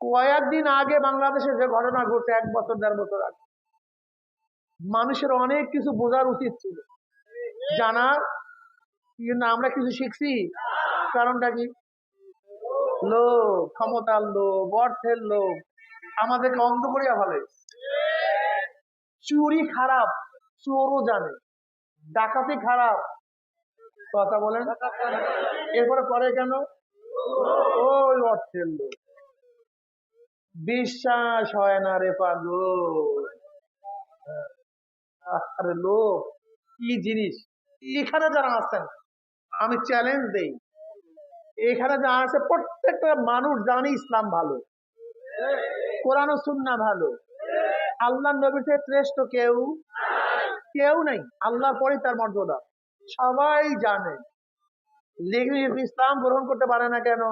কয়েকদিন আগে বাংলাদেশে যে ঘটনা ঘটছে, এক বছর, দেড় বছর আগে, মানুষের অনেক কিছু বোঝার উচিত ছিল। জানার কিন্তু আমরা কিছু শিখছি? কারণটা কি? লোক ক্ষমতার লোক অর্থের লোক আমাদেরকে অন্ধ করিয়া ভালো চুরি খারাপ, চোরও জানে। ডাকাতি খারাপ, কথা বলেন। এরপরে করে কেন? ওই অর্থের লোক বিশ্বাস হয় না রে পাগল। আরে লোক, কি জিনিস? এখানে যারা আছেন আমি চ্যালেঞ্জ দেই। এখানে যারা আছে, প্রত্যেকটা মানুষ জানে ইসলাম ভালো। কোরআন সুন্না ভালো। আল্লাহ নবীর থেকে শ্রেষ্ঠ কেউ? কেউ নেই। আল্লাহ পরে তার মর্যাদা। সবাই জানে। ইসলাম গ্রহণ করতে পারে না কেন?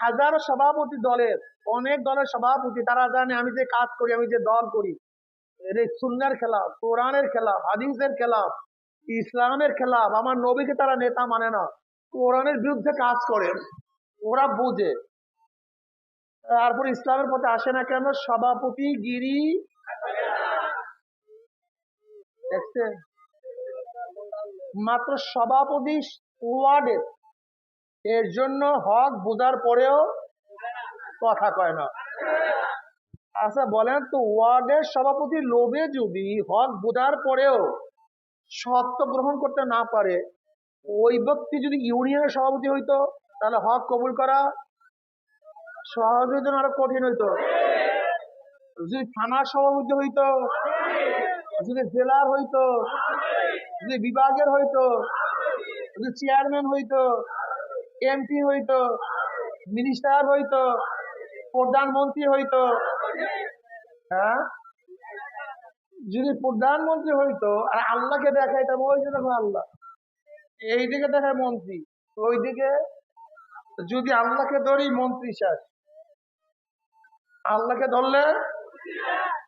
হাজারো সভাপতি দলের অনেক দলের সভাপতি, তারা জানে আমি যে কাজ করি, আমি যে দল করি। সুন্নার খেলাফ, কোরআনের খেলাফ, হাদিসের খেলাফ, ইসলামের খেলাফ, আমার নবীকে তারা নেতা মানে না। কোরআনের বিরুদ্ধে কাজ করে, ওরা বুঝে। তারপর ইসলামের পথে আসে না কেন? সভাপতি, গিরি। মাত্র সভাপতি ওয়ার্ডের এর জন্য হক বোঝার পরেও কথা কয় না। আচ্ছা বলেন তো, ওয়ার্ডের সভাপতি লোভে যদি হক বোঝার পরেও সত্য গ্রহণ করতে না পারে, ওই ব্যক্তি যদি ইউনিয়নের সভাপতি হইতো, তাহলে হক কবুল করা জন্য আরও কঠিন হইতো। যদি থানার সভাপতি হইতো, যদি জেলার হইতো, যদি বিভাগের হইতো, যদি চেয়ারম্যান হইতো, এমপি হইতো, মিনিস্টার হইতো প্রধানমন্ত্রী হইতো। হ্যাঁ? যদি প্রধানমন্ত্রী হইতো, আর আল্লাহকে দেখাইতাম, ওই যে দেখো আল্লাহ। এই দিকে দেখায় মন্ত্রী ওই দিকে যদি আল্লাহকে ধরি, মন্ত্রী শেষ। আল্লাহকে ধরলে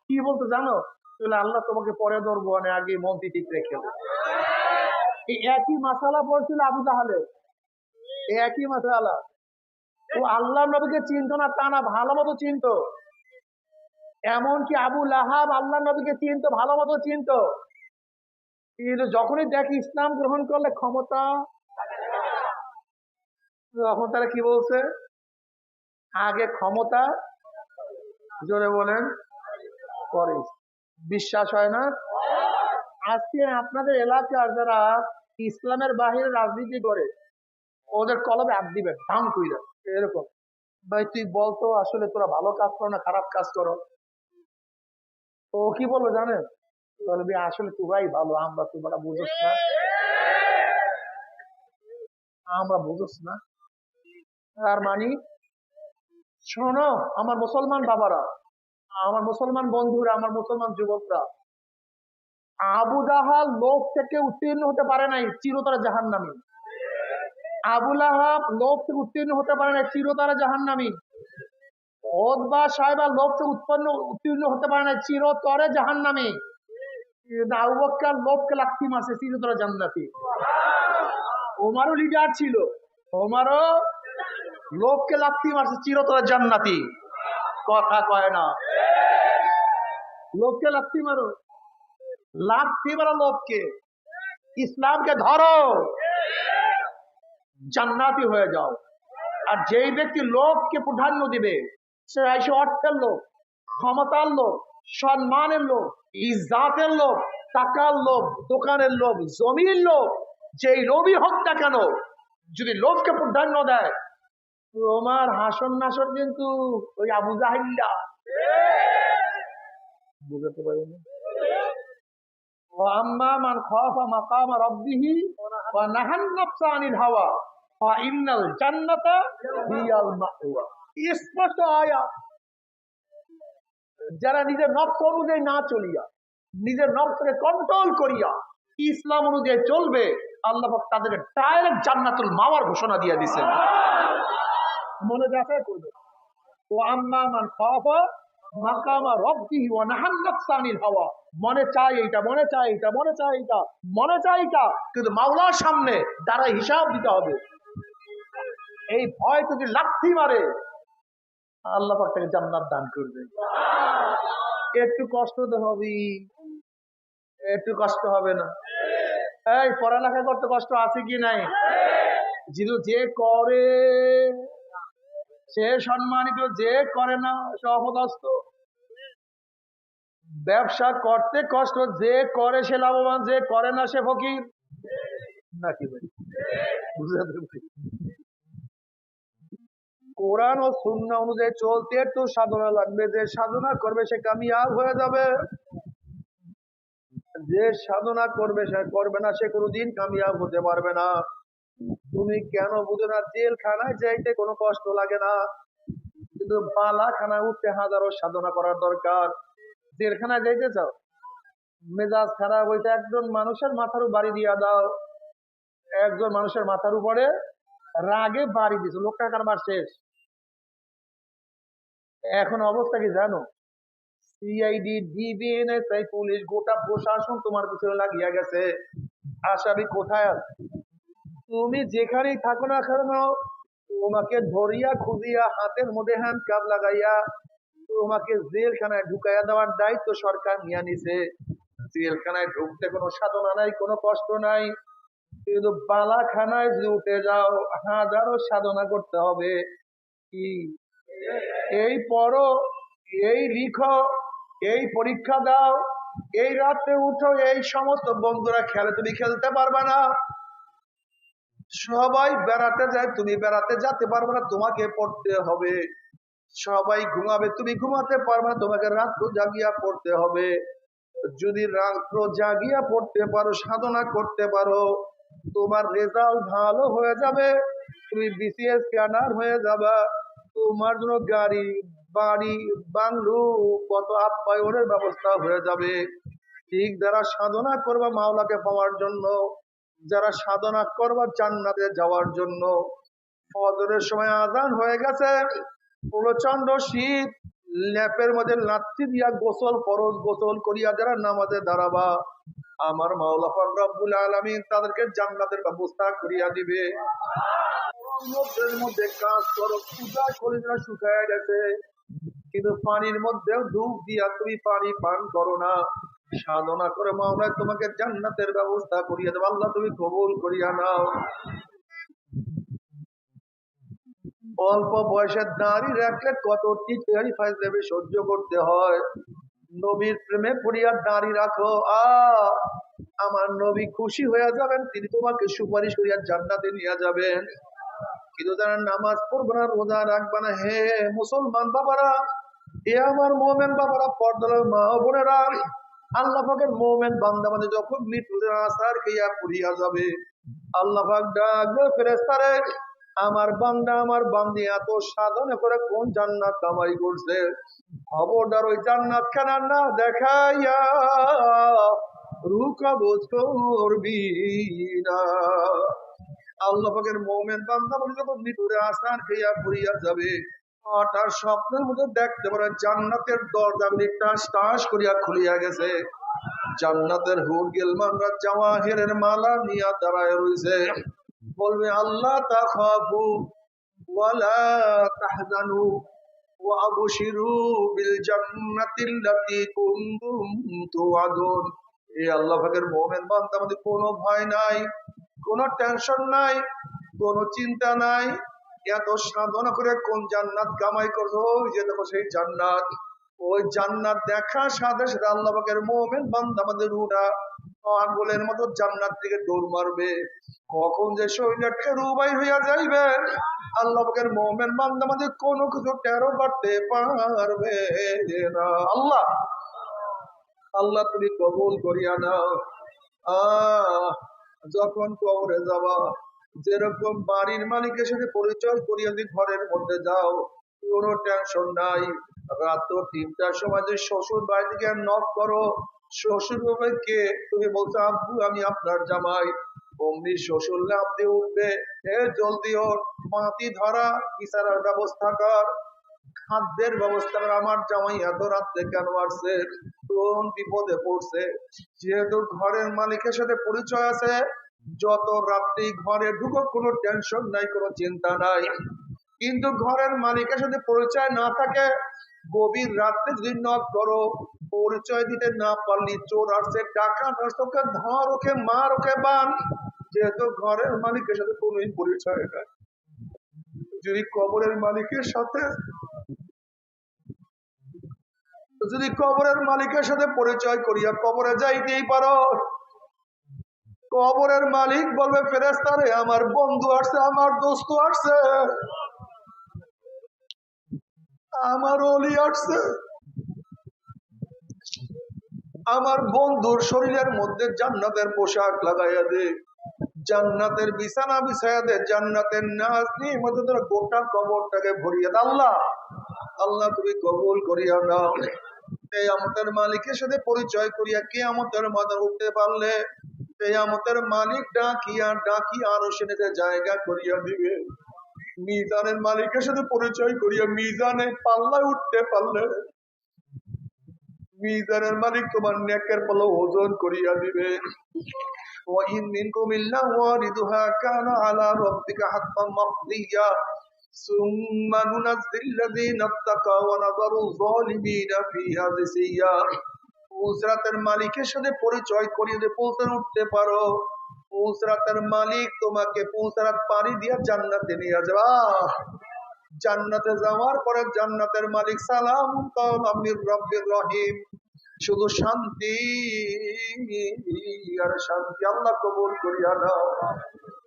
কি বলতো জানো? তাহলে আল্লাহ তোমাকে পরে ধরবো মানে আগে মন্ত্রী ঠিক রেখে এই একই মাসালা পড়ছিল আবু তাহলে একই মাসালা ও আল্লাহ নবীকে চিনত না, তা না ভালো মতো চিনত। এমনকি আবু লাহাব আল্লাহ নবীকে চিনত ভালো মতো চিনত। কিন্তু যখনই দেখ ইসলাম গ্রহণ করলে ক্ষমতা, তখন তারা কি বলছে? আগে ক্ষমতা, জোরে বলেন, পরে। বিশ্বাস হয় না? আজকে আপনাদের এলাকার যারা ইসলামের বাহিরে রাজনীতি করে, ওদের কলবে আগ দিবে ধাম কইরা। এরকম। ভাই, তুই বলতো আসলে তোরা ভালো কাজ করো না খারাপ কাজ করো। ও কি বলব জানেন? বলবি আসলে তোরাই ভালো, আমরা তোমরা বুঝোস না। আমরা বুঝোস না। আর মানি, শোনো, আমার মুসলমান বাবারা, আমার মুসলমান বন্ধুরা, আমার মুসলমান যুবকরা, আবু জাহাল লোক থেকে উত্তীর্ণ হতে পারে নাই, চিরতরা জাহান নামি আবুল আহাব লোক থেকে উত্তীর্ণ হতে পারে নাই, চিরতরা জাহান নামি ওদবা সাহেবা লোক থেকে উৎপন্ন, উত্তীর্ণ হতে পারে না চিরতরে জাহান নামি আবু বক্কার লোককে লাক্ষি মাসে চিরতরে জান্নাতি। ওমারও লিডার ছিল, ওমারও লোককে লাত্তি মারছে, চিরতরে জান্নাতি। কথা কয় না। লোককে লাত্তি মারো। লাত্তি মারো লোককে ইসলামকে ধরো। জান্নাতি হয়ে যাও। আর যেই ব্যক্তি লোককে প্রাধান্য দিবে, সে এসে অর্থের লোক, ক্ষমতার লোক, সম্মানের লোক ইজাতের লোক, টাকার লোক, দোকানের লোক, জমির লোক, যেই লোভই হোক না কেন, যদি লোভকে প্রাধান্য দেয়, তোমার হাসন নাসন কিন্তু ওই আবু জাহিল্লা বুঝতে পারিনি। আম্মা মান খাফা মাকামা রাব্বিহি ওয়া নাহান নাফসা আনিল হাওয়া। স্পষ্ট আয়াত যারা নিজের নফস অনুযায়ী না চলিয়া, নিজের নফসকে কন্ট্রোল করিয়া ইসলাম অনুযায়ী চলবে, আল্লাহ পাক তাদেরকে ডাইরেক্ট জান্নাতুল মাওয়ার ঘোষণা দিয়ে দিছেন। মনে যাচাই করবে মান চাই এইটা, মনে চাই এইটা, মনে কিন্তু মাওলার সামনে দ্বারা হিসাব দিতে হবে। এই ভয় যদি লাথি মারে, আল্লাহ তাকে জান্নাত দান করবে। একটু কষ্ট তো হবেই। একটু কষ্ট হবে না। এই, পড়ালেখা করতে কষ্ট আছে কি নাই? যিনি যে করে, সে সম্মানিত, যে করে না, সে অপদস্থ। ব্যবসা করতে কষ্ট, যে করে সে লাভবান, যে করে না সে ফকির। নাকি ভাই? বুঝতে? কোরআন ও শূন্য অনুযায়ী চলতে একটু সাধনা লাগবে। যে সাধনা করবে সে কামিয়াব হয়ে যাবে। যে সাধনা করবে সে করবে না, সে কোনোদিন কামিয়াব হতে পারবে না। তুমি কেন বুঝো না, জেলখানায় যাইতে কোনো কষ্ট লাগে না। কিন্তু বালাখানায় উঠতে হাজারো সাধনা করার দরকার। জেলখানায় যাইতে চাও? মেজাজ খারাপ হইতে একজন মানুষের মাথার বাড়ি দিয়া দাও। একজন মানুষের মাথার উপরে রাগে বাড়ি দিছে। লোকটা কারবার শেষ। এখন অবস্থা কি জানো? সিআইডি ডিবিএনএসআই পুলিশ গোটা প্রশাসন তোমার পিছনে লাগিয়া গেছে। আসামি কোথায় তুমি যেখানেই থাকো না কেন, তোমাকে ধরিয়া খুঁজিয়া হাতের মধ্যে হ্যান্ড কাপ লাগাইয়া তোমাকে জেলখানায় ঢুকাইয়া দেওয়ার দায়িত্ব সরকার নিয়ে নিছে। জেলখানায় ঢুকতে কোনো সাধনা নাই, কোনো কষ্ট নাই। কিন্তু বালাখানায় যদি উঠে যাও, হাজারো সাধনা করতে হবে। কি এই পড়ো, এই লিখো, এই পরীক্ষা দাও, এই রাতে উঠো, এই সমস্ত বন্ধুরা খেলে তুমি খেলতে পারবে না। সবাই বেড়াতে যায়, তুমি বেড়াতে যেতে পারবে না, তোমাকে পড়তে হবে। সবাই ঘুমাবে, তুমি ঘুমাতে পারবে না, তোমাকে রাত্র জাগিয়া পড়তে হবে। যদি রাত্র জাগিয়া পড়তে পারো, সাধনা করতে পারো, তোমার রেজাল্ট ভালো হয়ে যাবে, তুমি বিসিএস ক্যানার হয়ে যাবা। তোমার জন্য গাড়ি, বাড়ি, বাংলু কত আপ্যায়নের ব্যবস্থা হয়ে যাবে। ঠিক যারা সাধনা করবা মাওলাকে পাওয়ার জন্য, যারা সাধনা করবা জান্নাতে যাওয়ার জন্য। ফজরের সময় আজান হয়ে গেছে প্রচণ্ড শীত, ল্যাপের মধ্যে লাত্তি দিয়া গোসল ফরজ গোসল করিয়া যারা নামাজে দাঁড়াবা, আমার মাওলা রব্বুল আলামিন তাদেরকে জান্নাতের ব্যবস্থা করিয়া দিবে। সমুদ্রের মধ্যে কাজ করো পূজা করে যারা শুকায় গেছে। কিন্তু পানির মধ্যেও ডুব দিয়া তুমি পানি পান করো না। সাধনা করে মাওলায় তোমাকে জান্নাতের ব্যবস্থা করিয়া দেবো। আল্লাহ, তুমি কবুল করিয়া নাও। অল্প বয়সের দাঁড়ি রাখলে কত টিচারি ফাইজ দেবে সহ্য করতে হয়। নবীর প্রেমে পড়িয়া দাঁড়ি রাখো। আ আমার নবী খুশি হয়ে যাবেন, তিনি তোমাকে সুপারিশ করিয়া জান্নাতে নিয়ে যাবেন। কিন্তু নামাজ না, রোজা রাখবে না, হে মুসলমান বাবারা, এ আমার মোমেন বাবারা, পর্দার মা বোনেরা মানে যখন আসার খেয়া যাবে, আল্লাহ ডাকবে ফেরেস্তারে আমার বান্দা, আমার বান্দি, এত সাধনে করে কোন জান্নাত কামাই করছে? খবরদার ওই জান্নাত খানা না দেখাইয়া রুকা বোঝ করবি না। আল্লাহ পাকের মোমেন বান্দা বলে যখন মৃত্যুরে আসার খেয়া পুরিয়া যাবে তার স্বপ্নের মধ্যে দেখতে পারে জান্নাতের দরজাগুলি টাস টাস করিয়া খুলিয়া গেছে। জান্নাতের হুর গেলমানরা জাওয়াহিরের মালা নিয়া দাঁড়ায় রয়েছে বলবে, আল্লাহ তাখাফু ওয়ালা তাহজানু, ওয়াবশিরু বিল জান্নাতিল্লাতী কুনতুম তুআদুন। এই আল্লাহ পাকের মুমিন বান্দা কোনো ভয় নাই। কোনো টেনশন নাই, কোনো চিন্তা নাই। এত সাধনা করে কোন জান্নাত কামাই করছ ওই যে দেখো সেই জান্নাত। ওই জান্নাত দেখার সাথে সাথে আল্লাহ পাকের মোমেন বান্দা আমাদের রুটা। আঙ্গুলের মতো জান্নাত দিকে দৌড় মারবে। কখন যে শরীরটা টেরু বাই হইয়া যাইবে, আল্লাহ পাকের মোমেন বান্দা আমাদের কোনো কিছু টেরো করতে পারবে না। আল্লাহ আল্লাহ তুমি কবুল করিয়া নাও। আহ যখন কবরে যাবা যেরকম বাড়ির মালিকের সাথে পরিচয় করিয়া যদি ঘরের মধ্যে যাও, কোনো টেনশন নাই। রাত তিনটার সময় যে শ্বশুর বাড়ি থেকে নক করো, শ্বশুর কে? তুমি বলছো, আব্বু, আমি আপনার জামাই। অমনি শ্বশুর লাভ দিয়ে উঠবে হে জলদি ওর মাটি ধরা ইশারার ব্যবস্থা কর। খাদ্যের ব্যবস্থা করে আমার জামাই এত রাত্রে কেন আসছে? কোন বিপদে পড়ছে? যেহেতু ঘরের মালিকের সাথে পরিচয় আছে, যত রাত্রি ঘরে ঢুকো কোনো টেনশন নাই, কোনো চিন্তা নাই। কিন্তু ঘরের মালিকের সাথে পরিচয় না থাকে, গভীর রাত্রে যদি নক করো, পরিচয় দিতে না পারলি চোর আসছে টাকা আসছে ধর, ওকে মার, ওকে বান। যেহেতু ঘরের মালিকের সাথে কোনোই পরিচয় নাই। যদি কবরের মালিকের সাথে যদি কবরের মালিকের সাথে পরিচয় করিয়া কবরে যাইতেই পারো। কবরের মালিক বলবে ফেরেস্তারে আমার বন্ধু আসছে, আমার দোস্ত আসছে। আমার অলি আসছে। আমার বন্ধুর শরীরের মধ্যে জান্নাতের পোশাক লাগাইয়া দে। জান্নাতের বিছানা বিছাইয়া দে। জান্নাতের নাচ নিয়ে মধ্যে তোরা গোটা কবরটাকে ভরিয়ে দে। আল্লাহ আল্লাহ তুমি কবুল করিয়া দাও এই আমাদের মালিকের সাথে পরিচয় করিয়া কে আমাদের মাথা উঠতে পারলে এই আমাদের মালিক ডাকিয়া ডাকিয়া আরো সেনেতে জায়গা করিয়া দিবে মিজানের মালিকের সাথে পরিচয় করিয়া মিজানে পাল্লায় উঠতে পারলে মিজানের মালিক তোমার নেকের পাল্লা ওজন করিয়া দিবে وإن منكم إلا واردها كان على ربك حتما مقضيا ثم ننزل الذين اتقوا ونذر الظالمين فيها جثيا উসরাতের মালিকের সাথে পরিচয় করিয়ে দিয়ে পৌঁছান উঠতে পারো উসরাতের মালিক তোমাকে পৌঁছারাত পানি দিয়ে জান্নাতে নিয়ে যাবা জান্নাতে যাওয়ার পরে জান্নাতের মালিক সালাম আমির রব্বির রহিম শুধু শান্তি আর শান্তি আল্লাহ কবুল করিয়া দাও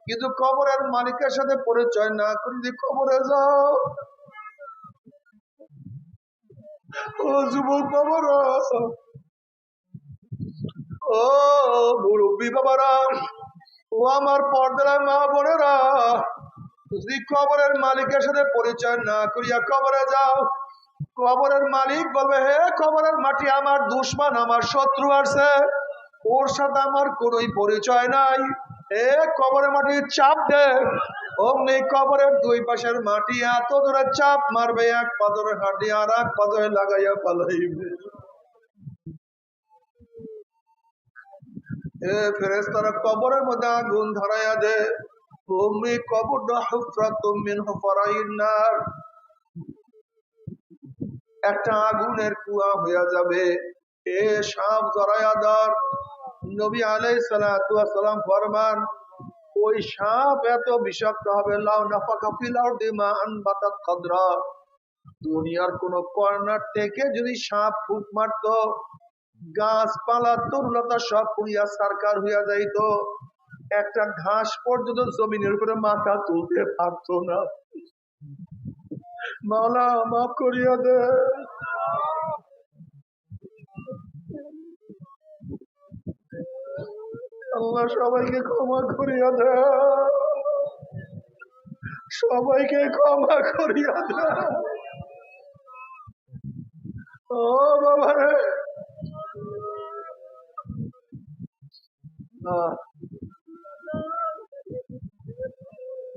কিন্তু কবরের মালিকের সাথে পরিচয় না করে যদি কবরে যাও। ও যুবক বাবারা, ও মুরব্বী বাবারা, ও আমার পর্দার মা বোনেরা, যদি কবরের মালিকের সাথে পরিচয় না করিয়া কবরে যাও, কবরের মালিক বলবে, হে কবরের মাটি, আমার দুশ্মন, আমার শত্রু আছে। ওর সাথে আমার কোনোই পরিচয় নাই। এ কবরের মাটি চাপ দে। অমনি কবরের দুই পাশের মাটি এত দূরে চাপ মারবে, এক পাথরে হাঁটি আর এক পাথরে লাগাইয়া পালাইবে এ কবরের মধ্যে আগুন ধরাইয়া দে। অমনি কবরটা হুফরাত মিন হুফারাইন নার। একটা আগুনের কুয়া হইয়া যাবে। এ সাপ জরায়াদার নবী আলাই সালাম ফরমান, ওই সাপ এত বিষাক্ত হবে, লাউ নাফাকা ফিলাউ দিমা আনবাতাত খাদরা। দুনিয়ার কোন কর্নার থেকে যদি সাপ ফুট মারত, গাছপালা তরুলতা সব পুড়িয়া সারকার হইয়া যাইত। একটা ঘাস পর্যন্ত জমিনের উপরে মাথা তুলতে পারতো না। মালা মাফ করিয়া দে আল্লাহ সবাইকে ক্ষমা করিয়া দে। সবাইকে ক্ষমা করিয়া দে। ও বাবা রে।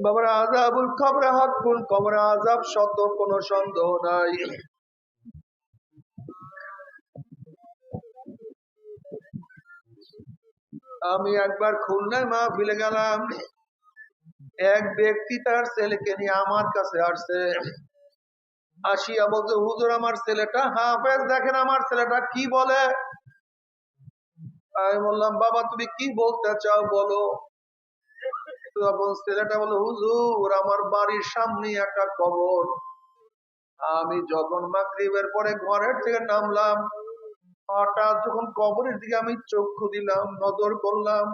বাবার, আজাবুল হাত হাক্কুন কবরে আজাব শত কোনো সন্দেহ নাই। আমি একবার খুলনায় মা ফিলে গেলাম। এক ব্যক্তি তার ছেলেকে নিয়ে আমার কাছে আসছে। আসিয়া বলছে, হুজুর, আমার ছেলেটা? হাফেজ দেখেন আমার ছেলেটা কি বলে? আমি বললাম, বাবা, তুমি কি বলতে চাও বলো? তখন ছেলেটা বলে হুজুর, আমার বাড়ির সামনে একটা কবর। আমি যখন মাগরিবের পরে ঘরের থেকে নামলাম হঠাৎ যখন কবরের দিকে আমি চক্ষু দিলাম, নজর করলাম,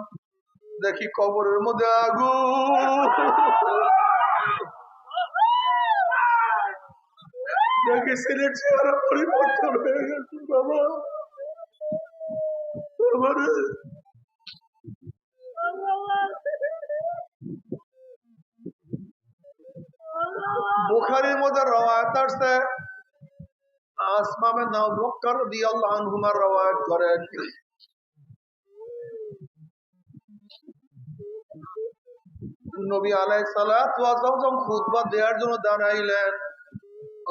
দেখি কবরের মধ্যে আগু দেখি ছেলের চেহারা পরিবর্তন হয়ে গেছে, বাবা। বাবা বুখারির মধ্যে রওয়ায়াত আসছে। রওয়ায়াত করেন। নবী আলাইহিস সালাতু ওয়াস সালাম যখন খুতবা দেওয়ার জন্য দাঁড়াইলেন,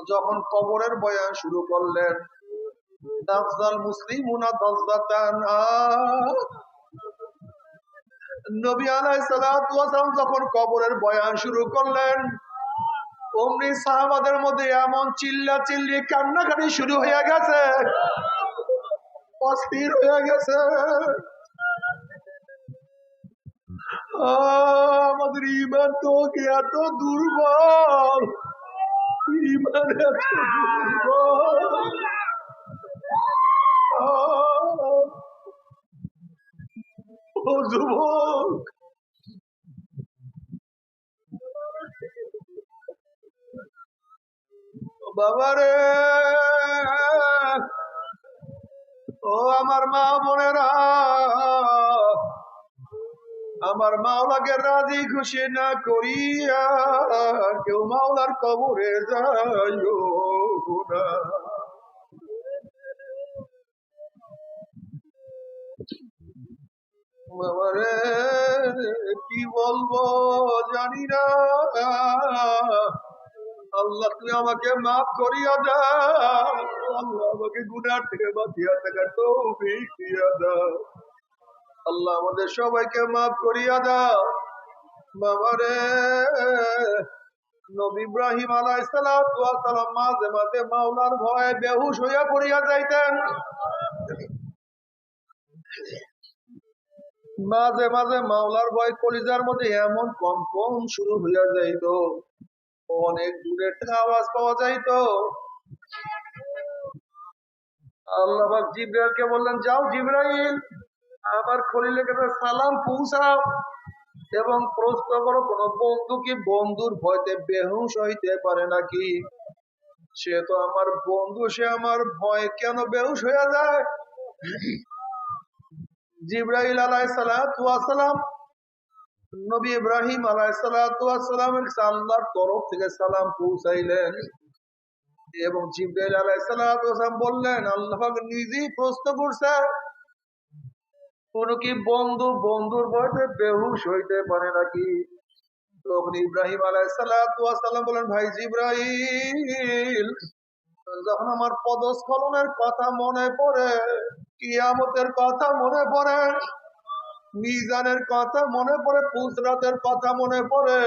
যখন কবরের বয়ান শুরু করলেন দাফজাল মুসলিমুনা দাজদাতান। নবী আলাইহিস সালাতু ওয়াস সালাম যখন কবরের বয়ান শুরু করলেন অমনি সাহাবাদের মধ্যে এমন চিল্লা চিল্লি কান্নাকাটি শুরু হয়ে গেছে। অস্থির হয়ে গেছে। আমাদের ইমান তো এত দুর্বল? ইমান এত দুর্বল। যুবক বাবারে। ও আমার মা বোনেরা, আমার মাওলাকে রাজি খুশি না করিয়া কেউ মাওলার কবরে যাইও না। বাবারে, কি বলব জানি না। আল্লাহ তুই আমাকে মাফ করিয়া দাও। আল্লাহ আমাকে গুনার থেকে বাঁচিয়া থাকার তৌফিক দাও। আল্লাহ আমাদের সবাইকে মাফ করিয়া দাও। বাবারে নবী ইব্রাহিম আলাইসালাম মাঝে মাঝে মাওলার ভয়ে বেহুশ হইয়া পড়িয়া যাইতেন। মাঝে মাঝে মাওলার ভয় কলিজার মধ্যে এমন কম্পন শুরু হইয়া যাইত। অনেক দূরের থেকে আওয়াজ পাওয়া যাইতো আল্লাহ জিব্রাইলকে বললেন, যাও জিব্রাইল, আমার খলিলের কাছে সালাম পৌঁছাও এবং প্রশ্ন করো, কোন বন্ধু কি বন্ধুর ভয়তে বেহুশ হইতে পারে নাকি? সে তো আমার বন্ধু, সে আমার ভয় কেন বেহুশ হইয়া যায়? জিব্রাইল আলাই সালাম নবী ইব্রাহিম আলাই সালামের আল্লাহর তরফ থেকে সালাম পৌঁছাইলেন। এবং জিব্রাইল আলাই সালাম বললেন, আল্লাহ নিজেই প্রশ্ন করছে, কোন কি বন্ধু বন্ধুর ভয়তে বেহুশ হইতে পারে নাকি? তখন ইব্রাহিম আলাই সালাম বলেন ভাই জিব্রাইল, যখন আমার পদস্খলনের কথা মনে পড়ে, কিয়ামতের কথা মনে পড়ে মিজানের কথা মনে পড়ে পুজরাতের কথা মনে পড়ে।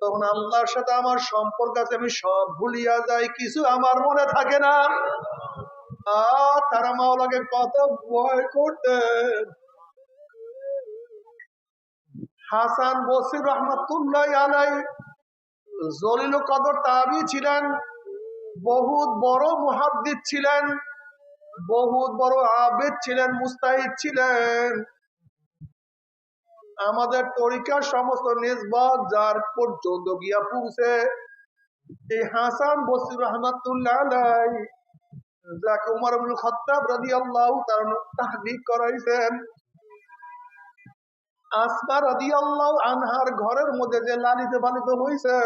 তখন আল্লাহর সাথে আমার সম্পর্ক আছে, আমি সব ভুলিয়া যাই, কিছু আমার মনে থাকে না। তারা মাওলাকে কত ভয় করতেন হাসান বসির রহমতুল্লাহ আলাই, জলিল কদর তাবি ছিলেন, বহুত বড় মুহাদ্দিদ ছিলেন, বহুত বড় আবেদ ছিলেন, মুস্তাহিদ ছিলেন। আমাদের তরিকার সমস্ত নিসবত যার পর্যন্ত গিয়া পৌঁছে। এই হাসান বসির রহমতুল্লাহ যাকে উমর আব্দুল খত্তাব রাদিয়াল্লাহু তাআলা তাহদিক করাইছেন। আসমা রাদিয়াল্লাহু আনহার ঘরের মধ্যে যে লালিত পালিত হইছে,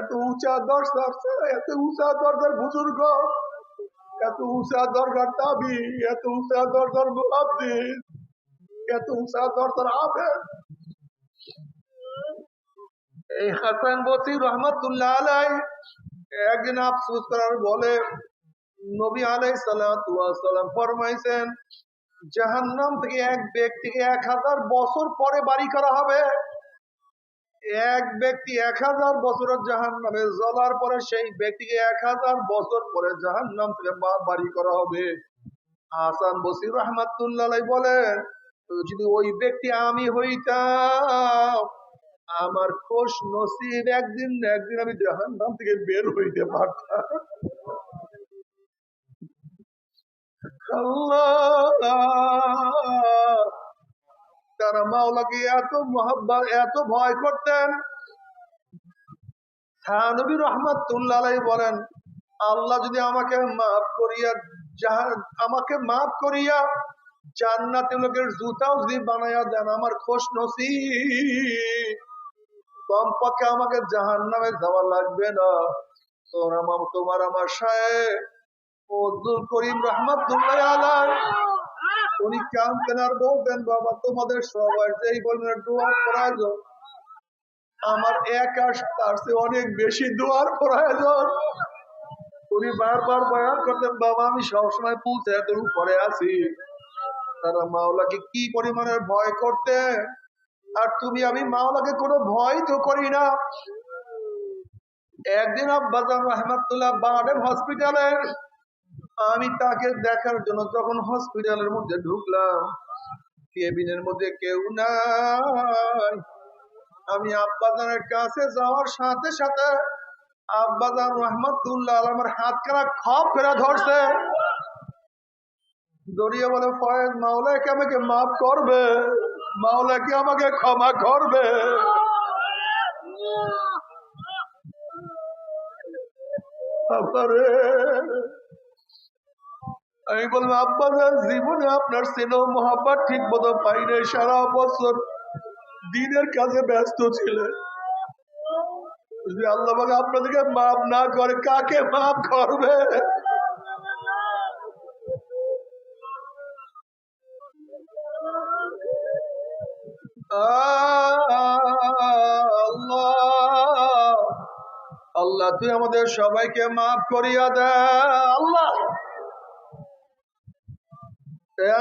এত উঁচা দরজার এত উঁচা দরজার বুজুর্গ, এত উঁচা দরগার তাবি, এত উঁচা দরজার মুহাদ্দিস। এত উঁচা দরজার আবেদ এই হাসান বসির রহমতুল্লাহ আলাই, একদিন আফসোস করার বলে নবী আলাই সালাম ফরমাইছেন, জাহান্নাম থেকে এক ব্যক্তিকে এক হাজার বছর পরে বাড়ি করা হবে। এক ব্যক্তি এক হাজার বছরের জাহান নামে জ্বলার পরে সেই ব্যক্তিকে এক হাজার বছর পরে জাহান নাম থেকে বাড়ি করা হবে। হাসান বসির রহমাতুল্লাহ বলেন যদি ওই ব্যক্তি আমি হইতাম, আমার খোশ নসিব একদিন না একদিন আমি জাহান নাম থেকে বের হইতে পারতাম। তারা মাওলাকে এত মহাব্বার এত ভয় করতেন। নবী রহমতুল্লাহ বলেন, আল্লাহ যদি আমাকে মাফ করিয়া আমাকে মাফ করিয়া জান্নাতি লোকের জুতাও যদি বানাইয়া দেন, আমার খোশ নসি কমপক্ষে আমাকে জাহান নামে যাওয়া লাগবে না। তোমার আমার সাহেব করিম রহমতুল্লাহ আলাই উনি বাবা, তোমাদের সবাই যে এই বলবেন দোয়ার প্রয়োজন, আমার এক আস, তার চেয়ে অনেক বেশি দোয়ার প্রয়োজন। উনি বারবার বয়ান করতেন, বাবা, আমি সবসময় পুলতে এত উপরে আছি। তারা মাওলাকে কি পরিমাণের ভয় করতে? আর তুমি, আমি মাওলাকে কোনো ভয় তো করি না। একদিন আব্বাজান রহমাতুল্লাহ বাডেম হসপিটালে, আমি তাকে দেখার জন্য যখন হসপিটালের মধ্যে ঢুকলাম, কেবিনের মধ্যে কেউ নাই। আমি আব্বাজানের কাছে যাওয়ার সাথে সাথে আব্বাজান রহমাতুল্লাহ আমার হাত খানা খপ করে ধরছে। দড়িয়ে বলে, ফয়েজ মাওলা কি আমাকে মাফ করবে? মাওলা কি আমাকে ক্ষমা করবে। আমি বললাম, আব্বা জীবনে আপনার স্নেহ মহাব্বত ঠিক মতো পাই নাই। সারা বছর দিনের কাজে ব্যস্ত ছিলেন। আল্লাহ আপনাদেরকে মাফ না করে, কাকে মাফ করবে? আল্লাহ। তুই আমাদের সবাইকে মাফ করিয়া দে, আল্লাহ।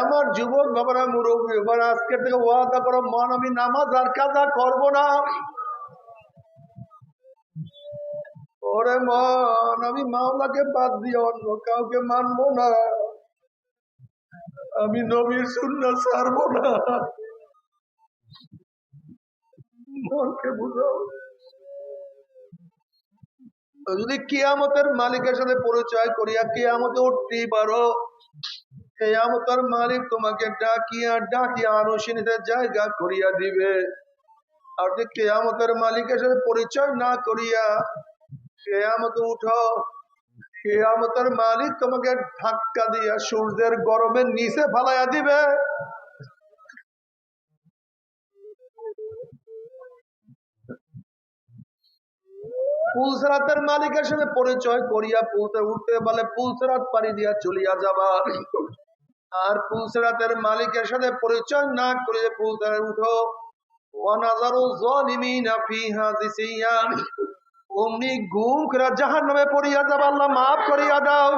আমার যুবক বাবারা, মুরব্বী এবার আজকের থেকে ওয়াদা করো, মন আমি নামাজ আর কাজা করব না ওরে মন, আমি মাওলাকে বাদ দিয়ে অন্য কাউকে মানবো না। আমি নবীর শূন্য ছাড়বো না। মনকে বুঝাও যদি কিয়ামতের মালিকের সাথে পরিচয় করিয়া কিয়ামতে উঠতেই পারো, কেয়ামতের মালিক তোমাকে ডাকিয়া ডাকিয়া আনুশীনিতে জায়গা করিয়া দিবে। আর যদি কেয়ামতের মালিকের সাথে পরিচয় না করিয়া কেয়ামতে উঠো, কেয়ামতের মালিক তোমাকে ধাক্কা দিয়া সূর্যের গরমের নিচে ফালাইয়া দিবে। পুলসরাতের মালিকের সাথে পরিচয় করিয়া পুলতে উঠতে বলে, পুলসরাত পাড়ি দিয়া চলিয়া যাবা। আর পুলসরাতের মালিকের সাথে পরিচয় না করে পুলসরে উঠো। অমনি গুম করে জাহান্নামে পড়িয়া যাবা। আল্লাহ মাফ করিয়া দাও।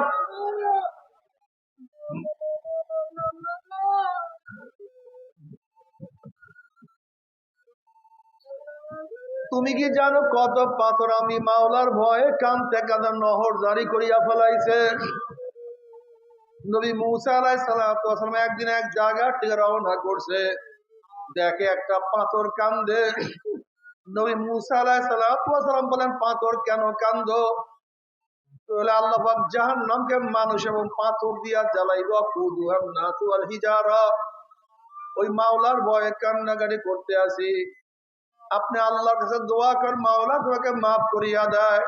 তুমি কি জানো কত পাথর আমি মাওলার ভয়ে কানতে কাঁদা নহর জারি করিয়া ফেলাইছে? নবী মুসা আলাই সালাম একদিন এক জায়গা থেকে রওনা করছে। দেখে একটা পাথর কান্দে। নবী মুসা বলেন, পাথর কেন কান্দ? তাহলে আল্লাহ জাহান নামকে মানুষ এবং পাথর দিয়া জ্বালাইব, কুদুহান নাসু আল হিজারা। ওই মাওলার ভয়ে কান্নাকাটি করতে আসি। আপনি আল্লাহর কাছে দোয়া কর মাওলা তোমাকে মাফ করিয়া দেয়।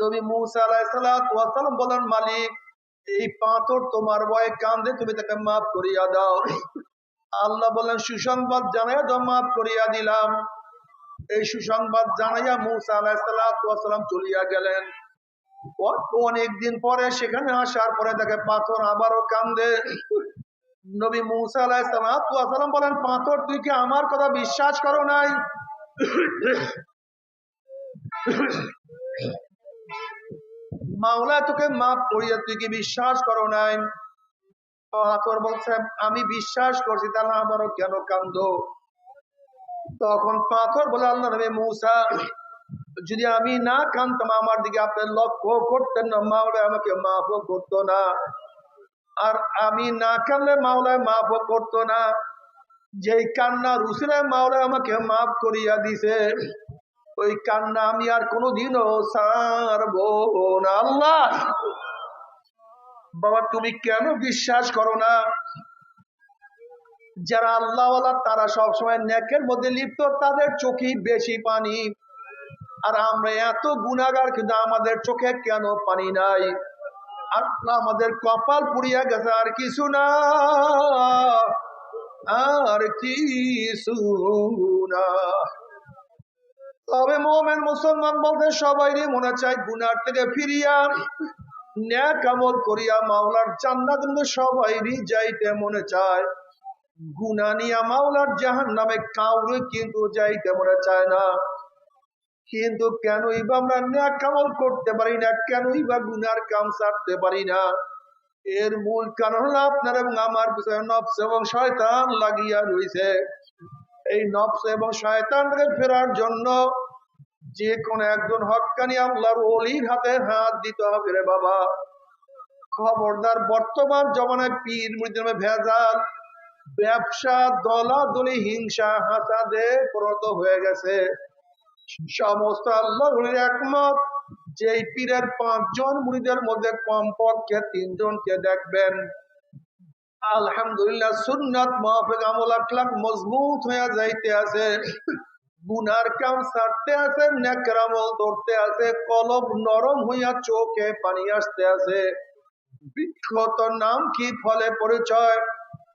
নবী মুসা আলাইসালাম বলেন, মালিক, এই পাথর তোমার ভয়ে কান্দে, তুমি তাকে মাফ করিয়া দাও। আল্লাহ বলেন, সুসংবাদ জানাইয়া দাও মাফ করিয়া দিলাম। এই সুসংবাদ জানাইয়া মুসা আলাইসালাম চলিয়া গেলেন। অনেকদিন পরে, সেখানে আসার পরে তাকে পাথর আবারও কান্দে। নবী মুসা আলাইসালাম বলেন, পাথর, তুই কি আমার কথা বিশ্বাস করো নাই? মাওলা, তোকে মাফ করিয়া তুই কি বিশ্বাস করো নাই? পাথর বলছে, আমি বিশ্বাস করছি, তাহলে আমারও কেন কান্দ? তখন পাথর বলে, আল্লাহ নবী মুসা, যদি আমি না কানতাম আমার দিকে আপনি লক্ষ্য করতেন না, মাওলা আমাকে মাফও করতো না। আর আমি না কানলে মাওলায় মাফও করতো না। যেই কান্না রুসিলায় মাওলায় আমাকে মাফ করিয়া দিছে, ওই কান্না আমি আর কোনোদিনও সারব না। আল্লাহ! বাবা, তুমি কেন বিশ্বাস করো না? যারা আল্লাহওয়ালা, তারা সবসময় নেকের মধ্যে লিপ্ত, তাদের চোখেই বেশি পানি। আর আমরা এত গুণাগার কিন্তু আমাদের চোখে কেন পানি নাই? আল্লাহ আমাদের কপাল পুড়িয়া গেছে, আর কিছু না। আর কিছু না। তবে মোমেন মুসলমান বলতে সবাই মনে চায়, গুনার থেকে ফিরিয়া ন্যাক আমল করিয়া মাওলার জান্নাত সবাইরই যাইতে মনে চায়। গুনা নিয়া মাওলার জাহান নামে কাউরে কিন্তু যাইতে মনে চায় না। কিন্তু কেনই বা আমরা ন্যাক আমল করতে পারি না? কেনই বা গুনার কাম ছাড়তে পারি না? এর মূল কারণ হলো আপনার এবং আমার পিছনে নফস এবং শয়তান লাগিয়া রয়েছে এই নফস এবং শয়তান ফেরার জন্য যে কোনো একজন হকানি আল্লাহর অলির হাতে হাত দিতে হবে রে বাবা। খবরদার বর্তমান জমানায় পীর মুরিদের ভেজাল, ব্যবসা, দলাদলি, হিংসা, হাসাদে পরিণত হয়ে গেছে। সমস্ত আল্লাহ একমত যে পীরের পাঁচজন মুড়িদের মধ্যে কমপক্ষে তিনজনকে দেখবেন। আলহামদুলিল্লাহ, সুন্নাত মাহফিক আমল, আখলাক মজবুত হয়ে যাইতে আছে। গুনার কাম ছাড়তে আছে নেকরামল ধরতে আছে, কলব নরম হইয়া চোখে পানি আসতে আছে। বিখ্যাত নাম কি? ফলে পরিচয়।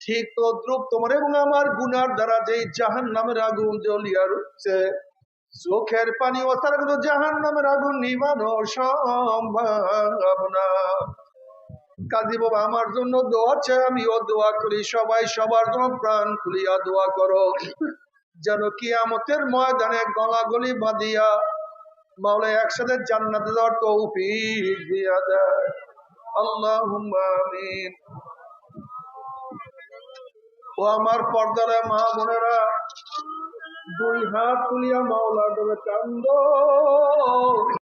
ঠিক তদ্রুপ তোমার এবং আমার গুনার দ্বারা যেই জাহান নামের আগুন জ্বলিয়া রুখছে, চোখের পানি ও তারা কিন্তু জাহান নামের আগুন নিবানো সম্ভব না। কাজী বাবা, আমার জন্য দোয়া চাই, আমিও দোয়া করি, সবাই সবার জন্য প্রাণ খুলিয়া দোয়া করো। যেন কিয়ামতের ময়দানে গলাগলি বাঁধিয়া মাওলা একসাথে জান্নাতে দেওয়ার তৌফিক দিয়া দেয়। আল্লাহ আমিন। ও আমার পর্দারা মা বোনেরা দুই হাত তুলিয়া মাওলা দেবে কান্দ